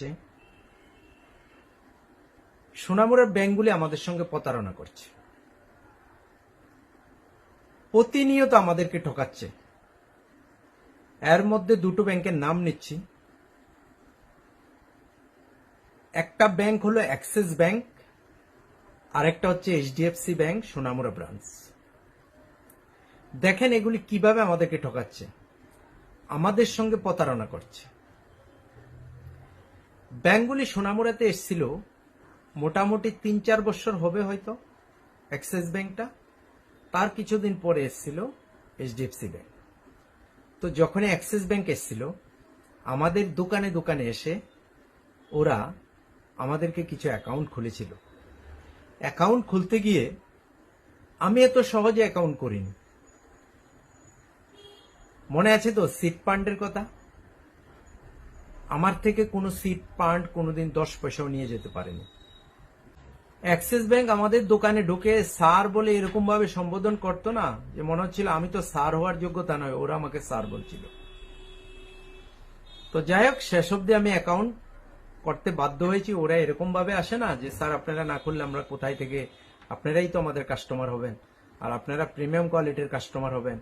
হচ্ছে সোনামুড়ার ব্যাংকগুলি আমাদের সঙ্গে প্রতারণা করছে। প্রতিনিয়ত আমাদেরকে ঠকাচ্ছে। এর মধ্যে দুটো ব্যাংকের নাম নিচ্ছি। একটা ব্যাংক হলো অ্যাক্সিস ব্যাংক, আরেকটা হচ্ছে এইচডিএফসি ব্যাংক, সোনামুড়া ব্রাঞ্চ। দেখেন এগুলি কীভাবে আমাদেরকে ঠকাচ্ছে। আমাদের সঙ্গে প্রতারণা করছে। ব্যাংকগুলি সোনামুড়াতে এসেছিল মোটামুটি তিন চার বছর হবে হয়তো অ্যাক্সিস ব্যাংকটা তার কিছুদিন পরে এসেছিল এইচডিএফসি ব্যাংক তো যখনই অ্যাক্সিস ব্যাংক এসেছিল, আমাদের দোকানে দোকানে এসে ওরা আমাদেরকে কিছু অ্যাকাউন্ট খুলেছিল। অ্যাকাউন্ট খুলতে গিয়ে আমি এত সহজে অ্যাকাউন্ট করিনি। মনে আছে তো সিট ফান্ডের কথা? আমার থেকে কোনো সিট ফান্ড কোনোদিন দশ পয়সাও নিয়ে যেতে পারেনি। অ্যাক্সিস ব্যাংক আমাদের দোকানে ঢুকে স্যার বলে এরকম ভাবে সম্বোধন করতো না, যে মনে হচ্ছিল আমি তো স্যার হওয়ার যোগ্যতা নয়, ওরা আমাকে স্যার বলছিল। তো যাই হোক, শেষ অব্দি আমি অ্যাকাউন্ট করতে বাধ্য হয়েছি, ওরা এরকম ভাবে আসে না, যে স্যার আপনারা না করলে আমরা কোথায় থেকে, আপনারাই তো আমাদের কাস্টমার হবেন, আর আপনারা প্রিমিয়াম কোয়ালিটির কাস্টমার হবেন,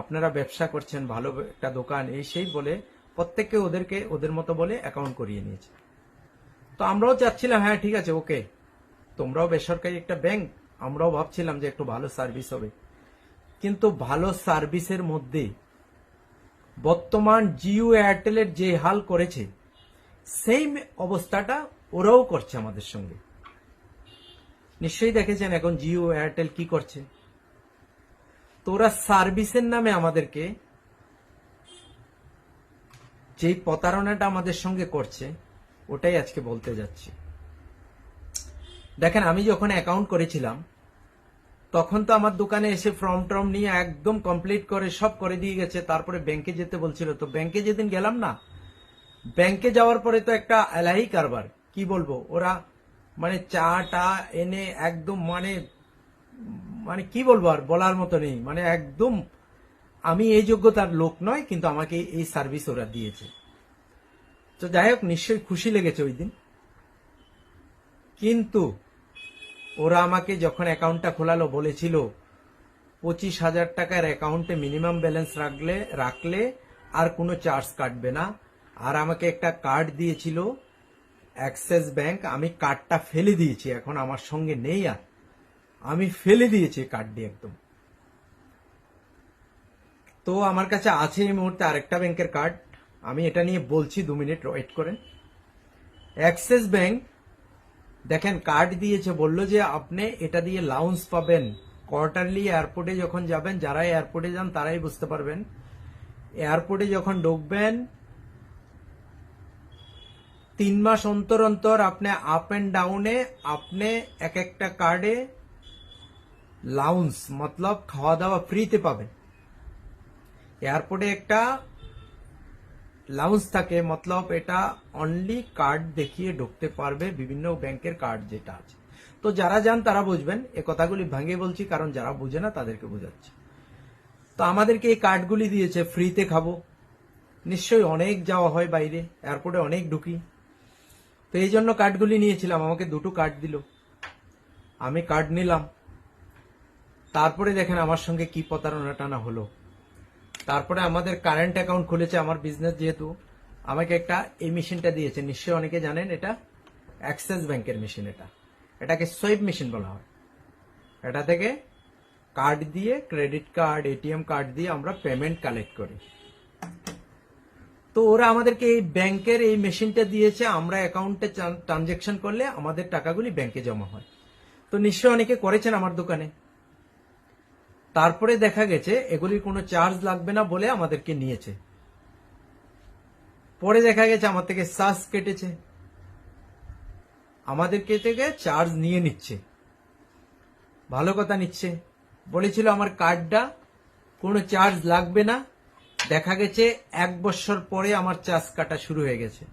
আপনারা ব্যবসা করছেন, ভালো একটা দোকান, এই সেই বলে প্রত্যেককে ওদেরকে ওদের মতো বলে অ্যাকাউন্ট করিয়ে নিয়েছে। তো আমরাও চাচ্ছিলাম হ্যাঁ ঠিক আছে ওকে তোমরাও বেসরকারি একটা ব্যাংক আমরাও ভাবছিলাম যে একটু ভালো সার্ভিস হবে। কিন্তু ভালো সার্ভিসের মধ্যে বর্তমান জিও এয়ারটেলের যে হাল করেছে সেই অবস্থাটা ওরাও করছে আমাদের সঙ্গে। নিশ্চয়ই দেখেছেন এখন জিও এয়ারটেল কি করছে। তো ওরা সার্ভিসের নামে আমাদেরকে যেই প্রতারণাটা আমাদের সঙ্গে করছে, ওটাই আজকে বলতে যাচ্ছি। দেখেন, আমি যখন অ্যাকাউন্ট করেছিলাম, তখন তো আমার দোকানে এসে ফর্ম টর্ম নিয়ে একদম কমপ্লিট করে সব করে দিয়ে গেছে, তারপরে ব্যাংকে যেতে বলছিল। তো ব্যাংকে যেদিন গেলাম না ব্যাংকে যাওয়ার পরে তো একটা এলাহি কারবার, কি বলব? ওরা মানে চা টা এনে একদম মানে মানে কি বলব আর বলার মতো নেই। মানে একদম, আমি এই যোগ্যতার লোক নয়, কিন্তু আমাকে এই সার্ভিস ওরা দিয়েছে। তো যাই হোক, নিশ্চয়ই খুশি লেগেছে ওই দিন। কিন্তু ওরা আমাকে যখন অ্যাকাউন্টটা খোলালো, বলেছিল, পঁচিশ হাজার টাকার অ্যাকাউন্টে মিনিমাম ব্যালেন্স রাখলে রাখলে আর কোনো চার্জ কাটবে না। আর আমাকে একটা কার্ড দিয়েছিল, অ্যাক্সেস ব্যাংক, আমি কার্ডটা ফেলে দিয়েছি, এখন আমার সঙ্গে নেই আর। আমি ফেলে দিয়েছি কার্ডটি একদম। তো আমার কাছে আছে এই মুহূর্তে আরেকটা ব্যাংকের কার্ড। আমি এটা নিয়ে বলছি দু মিনিট ওয়েট করেন অ্যাক্সিস ব্যাংক দেখেন কার্ড দিয়েছে, বলল যে আপনি এটা দিয়ে লাউন্স পাবেন। কোয়ার্টারলি এয়ারপোর্টে যখন যাবেন যারা এয়ারপোর্টে যান, তারাই বুঝতে পারবেন। এয়ারপোর্টে যখন ঢুকবেন, তিন মাস অন্তর অন্তর আপনি আপ এন্ড ডাউনে আপনি এক একটা কার্ডে লাউন্স মতলব খাওয়া দাওয়া ফ্রিতে পাবেন। এয়ারপোর্টে একটা লাউন্স থাকে মতলব এটা অনলি কার্ড দেখিয়ে ঢুকতে পারবে বিভিন্ন ব্যাংকের কার্ড যেটা আছে। তো যারা যান তারা বুঝবেন, এ কথাগুলি ভাঙে বলছি কারণ যারা বুঝে না তাদেরকে বোঝাচ্ছি। তো আমাদেরকে এই কার্ডগুলি দিয়েছে ফ্রিতে খাব। নিশ্চয়ই অনেক যাওয়া হয় বাইরে এয়ারপোর্টে অনেক ঢুকি। তো এই জন্য কার্ডগুলি নিয়েছিলাম, আমাকে দুটো কার্ড দিল। আমি কার্ড নিলাম। তারপরে দেখেন আমার সঙ্গে কি প্রতারণা টানা হলো। তারপরে আমাদের কারেন্ট অ্যাকাউন্ট খুলেছে আমার বিজনেস যেহেতু, আমাকে একটা এই মেশিনটা দিয়েছে। নিশ্চয়ই অনেকে জানেন এটা অ্যাক্সিস ব্যাংকের মেশিন এটা। এটাকে সোয়েব মেশিন বলা হয়। এটা থেকে কার্ড দিয়ে ক্রেডিট কার্ড এটিএম কার্ড দিয়ে আমরা পেমেন্ট কালেক্ট করি। তো ওরা আমাদেরকে এই ব্যাংকের এই মেশিনটা দিয়েছে। আমরা অ্যাকাউন্টে ট্রানজেকশন করলে আমাদের টাকাগুলি ব্যাংকে জমা হয়। তো নিশ্চয়ই অনেকে করেছেন আমার দোকানে। তারপরে দেখা গেছে, এগুলির কোনো চার্জ লাগবে না বলে আমাদেরকে নিয়েছে। পরে দেখা গেছে, আমার থেকে সাস কেটেছে। আমাদেরকে থেকে চার্জ নিয়ে নিচ্ছে। ভালো কথা নিচ্ছে। বলেছিল, আমার কার্ডটা কোনো চার্জ লাগবে না। দেখা গেছে, এক বছর পরে আমার চার্জ কাটা শুরু হয়ে গেছে।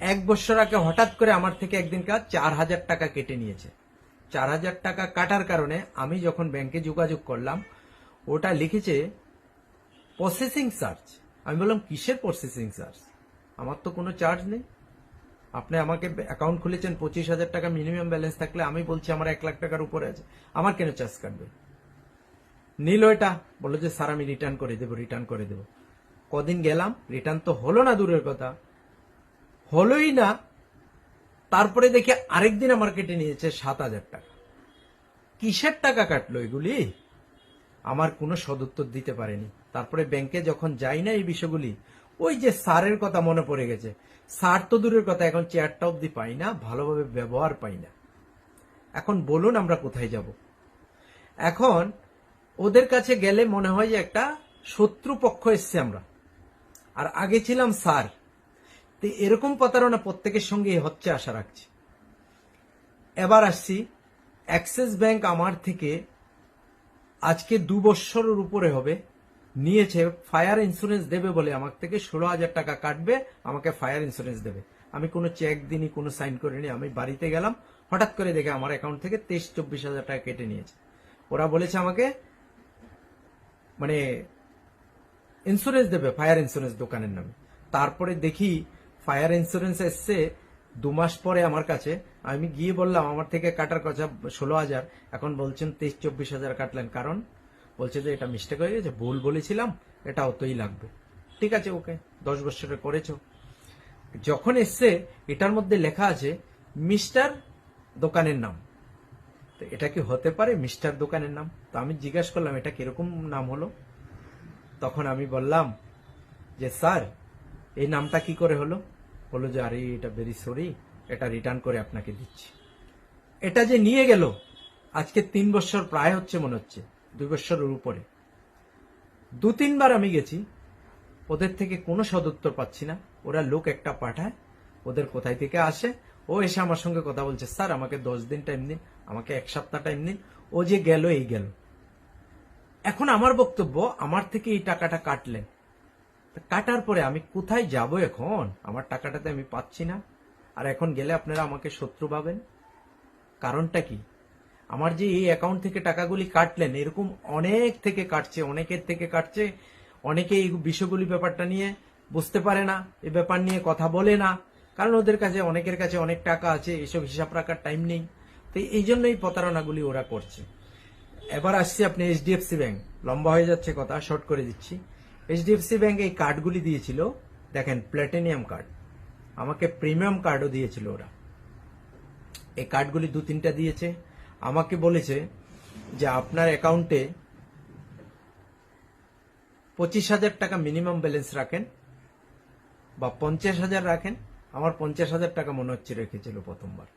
এক বছর আগে হঠাৎ করে আমার থেকে একদিনকার চার হাজার টাকা কেটে নিয়েছে। চার হাজার টাকা কাটার কারণে আমি যখন ব্যাংকে যোগাযোগ করলাম, ওটা লিখেছে প্রসেসিং চার্জ আমি বললাম, কিসের প্রসেসিং চার্জ আমার তো কোনো চার্জ নেই। আপনি আমাকে অ্যাকাউন্ট খুলেছেন, পঁচিশ হাজার টাকা মিনিমাম ব্যালেন্স থাকলে আমি বলছি আমার এক লাখ টাকার উপরে আছে। আমার কেন চার্জ কাটবে? নিল এটা। বলল যে, স্যার, আমি রিটার্ন করে দেবো রিটার্ন করে দেবো। কদিন গেলাম রিটার্ন তো হলো না দূরের কথা। হলোই না তারপরে দেখি আরেকদিন আমার কেটে নিয়েছে সাত হাজার টাকা। কিসের টাকা কাটলো এগুলি? আমার কোনো সদুত্তর দিতে পারেনি। তারপরে ব্যাংকে যখন যাই না এই বিষয়গুলি, ওই যে স্যারের কথা মনে পড়ে গেছে। স্যার তো দূরের কথা, এখন চেয়ারটা অব্দি পাই না, ভালোভাবে ব্যবহার পাই না। এখন বলুন আমরা কোথায় যাব। এখন ওদের কাছে গেলে মনে হয় যে একটা শত্রু পক্ষ এসছে আমরা। আর আগে ছিলাম স্যার তো এরকম প্রতারণা প্রত্যেকের সঙ্গে হচ্ছে আশা রাখছি। এবার আসছি অ্যাক্সিস ব্যাংক আমার থেকে আজকে দু বছরের উপরে হবে, নিয়েছে ফায়ার ইন্স্যুরেন্স দেবে বলে আমার থেকে ষোলো হাজার টাকা কাটবে, আমাকে ফায়ার ইন্স্যুরেন্স দেবে। আমি কোনো চেক দিইনি, কোনো সাইন করিনি, আমি বাড়িতে গেলাম, হঠাৎ করে দেখে আমার অ্যাকাউন্ট থেকে তেইশ, চব্বিশ হাজার টাকা কেটে নিয়েছে। ওরা বলেছে আমাকে মানে ইন্স্যুরেন্স দেবে ফায়ার ইন্স্যুরেন্স দোকানের নামে। তারপরে দেখি ফায়ার ইন্স্যুরেন্স এসছে দু মাস পরে আমার কাছে। আমি গিয়ে বললাম, আমার থেকে কাটার কথা ষোলো হাজার। এখন বলছেন তেইশ, চব্বিশ হাজার কাটলেন। কারণ বলছে যে এটা মিস্টেক হয়ে গেছে, ভুল বলেছিলাম, এটা অতই লাগবে। ঠিক আছে, ওকে, দশ বছরে করেছ। যখন এসছে, এটার মধ্যে লেখা আছে, মিস্টার দোকানের নাম। তো এটা কি হতে পারে, মিস্টার দোকানের নাম? তো আমি জিজ্ঞাসা করলাম, এটা কীরকম নাম হলো? তখন আমি বললাম যে, স্যার এই নামটা কি করে হলো? বলল যে, আরে, এটা ভেরি সরি এটা রিটার্ন করে আপনাকে দিচ্ছি। এটা যে নিয়ে গেল, আজকে তিন বছর প্রায় হচ্ছে মনে হচ্ছে, দুই বছরের উপরে। দু তিনবার আমি গেছি, ওদের থেকে কোনো সদুত্তর পাচ্ছি না। ওরা লোক একটা পাঠায়, ওদের কোথায় থেকে আসে, ও এসে আমার সঙ্গে কথা বলছে, স্যার, আমাকে দশ দিন টাইম দিন আমাকে এক সপ্তাহ টাইম দিন ও যে গেল, এই গেল। এখন আমার বক্তব্য, আমার থেকে এই টাকাটা কাটলেন। কাটার পরে আমি কোথায় যাব এখন? আমার টাকাটাতে আমি পাচ্ছি না। আর এখন গেলে আপনারা আমাকে শত্রু পাবেন। কারণটা কি? আমার যে এই অ্যাকাউন্ট থেকে টাকাগুলি কাটলেন, এরকম অনেক থেকে কাটছে, অনেকের থেকে কাটছে। অনেকে এই বিষয়গুলি ব্যাপারটা নিয়ে বুঝতে পারে না, এ ব্যাপার নিয়ে কথা বলে না। কারণ ওদের কাছে, অনেকের কাছে অনেক টাকা আছে, এসব হিসাব রাখার টাইম নেই। তো এই জন্যই প্রতারণাগুলি ওরা করছে। এবার আসছি আপনি এইচডিএফসি ব্যাংক লম্বা হয়ে যাচ্ছে কথা শর্ট করে দিচ্ছি। এইচডিএফসি ব্যাংক এই কার্ডগুলি দিয়েছিল। দেখেন প্ল্যাটিনিয়াম কার্ড আমাকে প্রিমিয়াম কার্ডও দিয়েছিল ওরা। এই কার্ডগুলি দু, তিনটা দিয়েছে। আমাকে বলেছে যে আপনার অ্যাকাউন্টে পঁচিশ হাজার টাকা মিনিমাম ব্যালেন্স রাখেন বা পঞ্চাশ হাজার রাখেন। আমার পঞ্চাশ হাজার টাকা মনে হচ্ছে রেখেছিল প্রথমবার।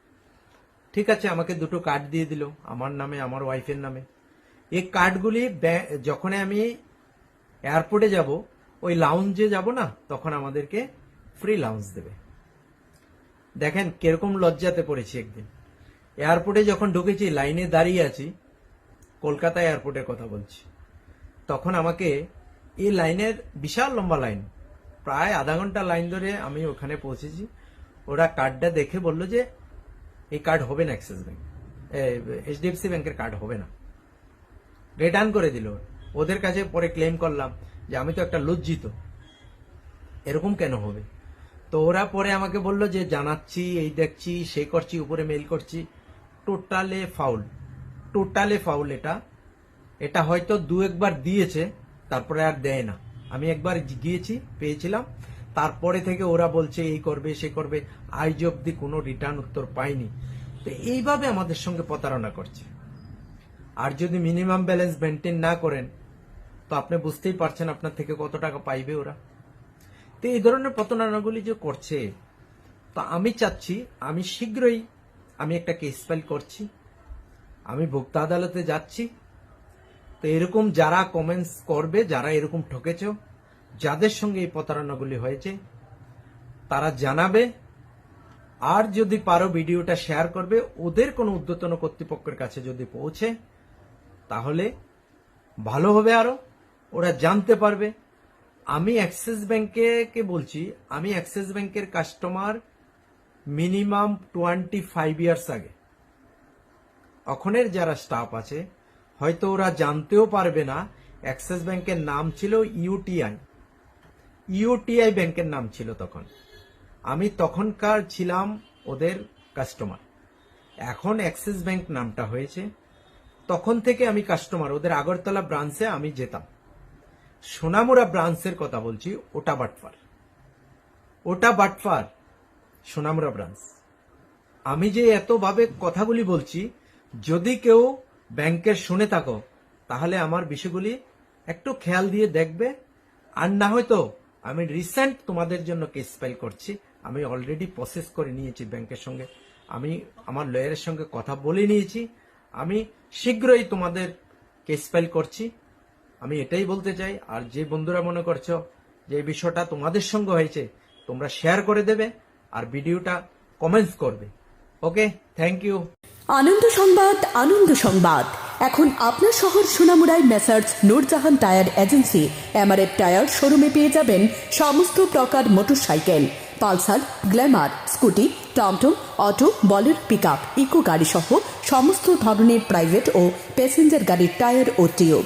ঠিক আছে, আমাকে দুটো কার্ড দিয়ে দিল। আমার নামে, আমার ওয়াইফের নামে। এই কার্ডগুলি যখন আমি এয়ারপোর্টে যাব, ওই লাউঞ্জে যাব না, তখন আমাদেরকে ফ্রি লাউঞ্জ দেবে। দেখেন কীরকম লজ্জাতে পড়েছি একদিন। এয়ারপোর্টে যখন ঢুকেছি, লাইনে দাঁড়িয়ে আছি, কলকাতা এয়ারপোর্টের কথা বলছি। তখন আমাকে এই লাইনের বিশাল লম্বা লাইন, প্রায় আধা ঘণ্টা লাইন ধরে আমি ওখানে পৌঁছেছি। ওরা কার্ডটা দেখে বলল যে, এই কার্ড হবে না অ্যাক্সিস ব্যাংক এইচডিএফসি ব্যাংকের কার্ড হবে না। রিটার্ন করে দিল। ওদের কাছে পরে ক্লেম করলাম যে আমি তো একটা লজ্জিত। এরকম কেন হবে? তো ওরা পরে আমাকে বলল যে, জানাচ্ছি, এই দেখছি, সে করছি, উপরে মেল করছি। টোটালে ফাউল টোটালে ফাউল এটা। এটা হয়তো দু একবার দিয়েছে, তারপরে আর দেয় না। আমি একবার গিয়েছি, পেয়েছিলাম। তারপরে থেকে ওরা বলছে, এই করবে, সে করবে। আজ অব্দি কোনো রিটার্ন উত্তর পাইনি। তো এইভাবে আমাদের সঙ্গে প্রতারণা করছে। আর যদি মিনিমাম ব্যালেন্স মেনটেন না করেন তো আপনি বুঝতেই পারছেন আপনার থেকে কত টাকা পাইবে ওরা। তো এই ধরনের প্রতারণাগুলি যে করছে, তো আমি চাচ্ছি, আমি শীঘ্রই আমি একটা কেস ফাইল করছি, আমি ভোক্তা আদালতে যাচ্ছি। তো এরকম যারা কমেন্টস করবে, যারা এরকম ঠকেছ, যাদের সঙ্গে এই প্রতারণাগুলি হয়েছে, তারা জানাবে, আর যদি পারো ভিডিওটা শেয়ার করবে, ওদের কোনো উদ্যতন কর্তৃপক্ষের কাছে যদি পৌঁছে, তাহলে ভালো হবে আরও। ওরা জানতে পারবে। আমি অ্যাক্সিস ব্যাংকে কে বলছি, আমি অ্যাক্সিস ব্যাংকের customer minimum twenty five years আগে। অখনের যারা স্টাফ আছে, হয়তো ওরা জানতেও পারবে না অ্যাক্সিস ব্যাংকের নাম ছিল ইউটিআই ইউটিআই ব্যাংকের নাম ছিল তখন। আমি তখনকার ছিলাম ওদের কাস্টমার এখন অ্যাক্সিস ব্যাংক নামটা হয়েছে। তখন থেকে আমি কাস্টমার ওদের আগরতলা ব্রাঞ্চে আমি যেতাম। সোনামুড়া ব্রাঞ্চের কথা বলছি, ওটা বাটফার। ওটা বাটফার, সোনামুড়া ব্রাঞ্চ। আমি যে এতভাবে কথাগুলি বলছি, যদি কেউ ব্যাংকের শুনে থাকো, তাহলে আমার বিষয়গুলি একটু খেয়াল দিয়ে দেখবে। আর না হয়তো আমি রিসেন্ট তোমাদের জন্য কেস ফাইল করছি, আমি অলরেডি প্রসেস করে নিয়েছি ব্যাংকের সঙ্গে। আমি আমার লয়ারের সঙ্গে কথা বলে নিয়েছি। আমি শীঘ্রই তোমাদের কেস ফাইল করছি। আমি এটাই বলতে চাই, আর যে বন্ধুরা মনে করছ যে বিষয়টা তোমাদের সঙ্গে হয়েছে, তোমরা শেয়ার করে দেবে আর ভিডিওটা কমেন্টস করবে। ওকে থ্যাংক ইউ আনন্দ সংবাদ আনন্দ সংবাদ। এখন আপনার শহর সোনামুড়ায় messrs Nurjahan tyre agency. MRF tyre শোরুমে পেয়ে যাবেন সমস্ত প্রকার মোটরসাইকেল। পালসার, গ্ল্যামার, স্কুটি, টমটম, অটো, বলের পিক আপ ইকো গাড়ি সহ সমস্ত ধরনের প্রাইভেট ও প্যাসেঞ্জার গাড়ির টায়ার ও টিউব।